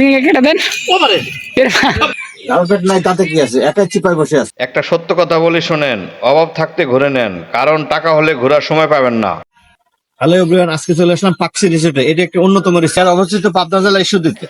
রিঙে কেটে দেন। নাই তাতে কি আছে? একাই চিপায় বসে আছে। একটা সত্য কথা বলি শোনেন অভাব থাকতে ঘুরে নেন কারণ টাকা হলে ঘোরার সময় পাবেন না। হ্যালো এভরিওয়ান আজকে চলে আসলাম পাকসি রিসোর্টে এটা একটা অন্যতম রিসোর্ট অবস্থিত পাবনা জেলা ইস্যুদিতে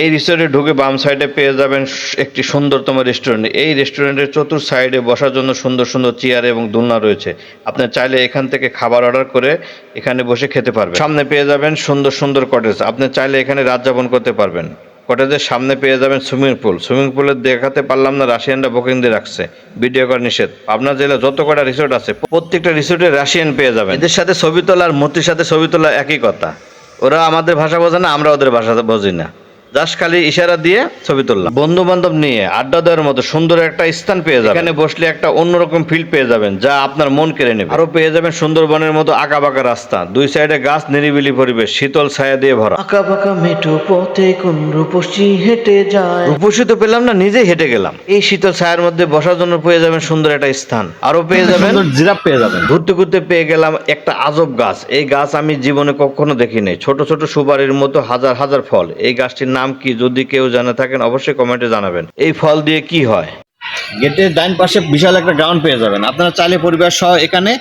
এই রিসোর্টে ঢুকে বাম সাইডে পেয়ে যাবেন একটি সুন্দরতম রেস্টুরেন্ট এই রেস্টুরেন্টের চতুর সাইডে বসার জন্য সুন্দর সুন্দর চেয়ার এবং দোলনা রয়েছে। আপনি চাইলে এখান থেকে খাবার অর্ডার করে এখানে বসে খেতে পারবেন। সামনে পেয়ে যাবেন সুন্দর সুন্দর কটেজ আপনি চাইলে এখানে রাত যাপন করতে পারবেন। কটেজের সামনে পেয়ে যাবেন সুইমিং পুল সুইমিং পুলে দেখাতে পারলাম না রাশিয়ানরা বুকিং দিয়ে রাখছে। ভিডিও করা নিষেধ। আপনার জেলা যত কটা রিসোর্ট আছে, প্রত্যেকটা রিসোর্টে রাশিয়ান পেয়ে যাবেন। এদের সাথে ছবি তোলা আর মূর্তির সাথে ছবি তোলা একই কথা। ওরা আমাদের ভাষা বোঝে না, আমরা ওদের ভাষা বুঝি না। জাস্ট খালি ইশারা দিয়ে ছবি তুললাম। বন্ধু বান্ধব নিয়ে আড্ডা দেওয়ার মতো সুন্দর একটা স্থান পেয়ে যাবেন। এখানে বসলে একটা অন্যরকম ফিল পেয়ে যাবেন যা আপনার মন কেড়ে নেবে। আরও পেয়ে যাবেন সুন্দরবনের মতো আঁকা বাঁকা রাস্তা। দুই সাইডে গাছ নিরিবিলি পরিবেশ শীতল ছায়া দিয়ে ভরা। আঁকা বাঁকা মেঠো পথে কোন রূপসী হেঁটে যায়? রূপসী তো পেলাম না নিজেই হেঁটে গেলাম। এই শীতল ছায়ার মধ্যে বসার জন্য পেয়ে যাবেন সুন্দর একটা স্থান। আরও পেয়ে যাবেন জিরাফ পেয়ে যাবেন। ঘুরতে ঘুরতে পেয়ে গেলাম একটা আজব গাছ। এই গাছ আমি জীবনে কখনো দেখিনি। ছোট ছোট সুপারির মতো হাজার হাজার ফল। এই গাছটির নাম কি? যদি কেউ জানা থাকেন, অবশ্যই কমেন্টে জানাবেন। এই ফল দিয়ে কি হয়? গেটের ডান পাশে বিশাল একটা গ্রাউন্ড পেয়ে যাবেন। আপনারা চাইলে পরিবার সহ এখানে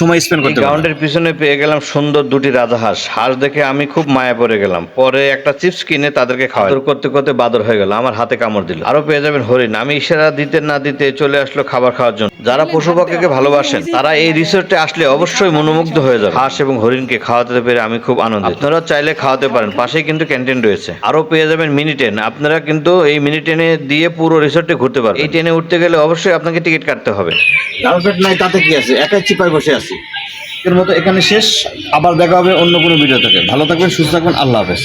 সময় স্পেন্ড করতে গ্রাউন্ডের পিছনে পেয়ে গেলাম সুন্দর দুটি রাজাহাঁস। হাঁস দেখে আমি খুব মায়া পড়ে গেলাম। পরে একটা চিপস কিনে তাদেরকে খাওয়া করতে করতে বাদর হয়ে গেল। আমার হাতে কামড় দিল। আরও পেয়ে যাবেন হরিণ। আমি ইশারা দিতে না দিতে চলে আসলো খাবার খাওয়ার জন্য। যারা পশু পাখিকে ভালোবাসেন তারা এই রিসোর্টে আসলে অবশ্যই মনোমুগ্ধ হয়ে যাবে। হাঁস এবং হরিণকে খাওয়াতে পেরে আমি খুব আনন্দিত। আপনারা চাইলে খাওয়াতে পারেন। পাশেই কিন্তু ক্যান্টিন রয়েছে। আরও পেয়ে যাবেন মিনি ট্রেন আপনারা কিন্তু এই মিনি ট্রেনে দিয়ে পুরো রিসোর্টে ঘুরতে পারবেন। এই ট্রেনে উঠতে গেলে অবশ্যই আপনাকে টিকিট কাটতে হবে। নাই তাতে কি আছে? একাই চিপায় বসে আছি। এর মতো এখানে শেষ, আবার দেখা হবে অন্য কোনো ভিডিও থেকে ভালো থাকবেন, সুস্থ থাকবেন, আল্লাহ হাফেজ।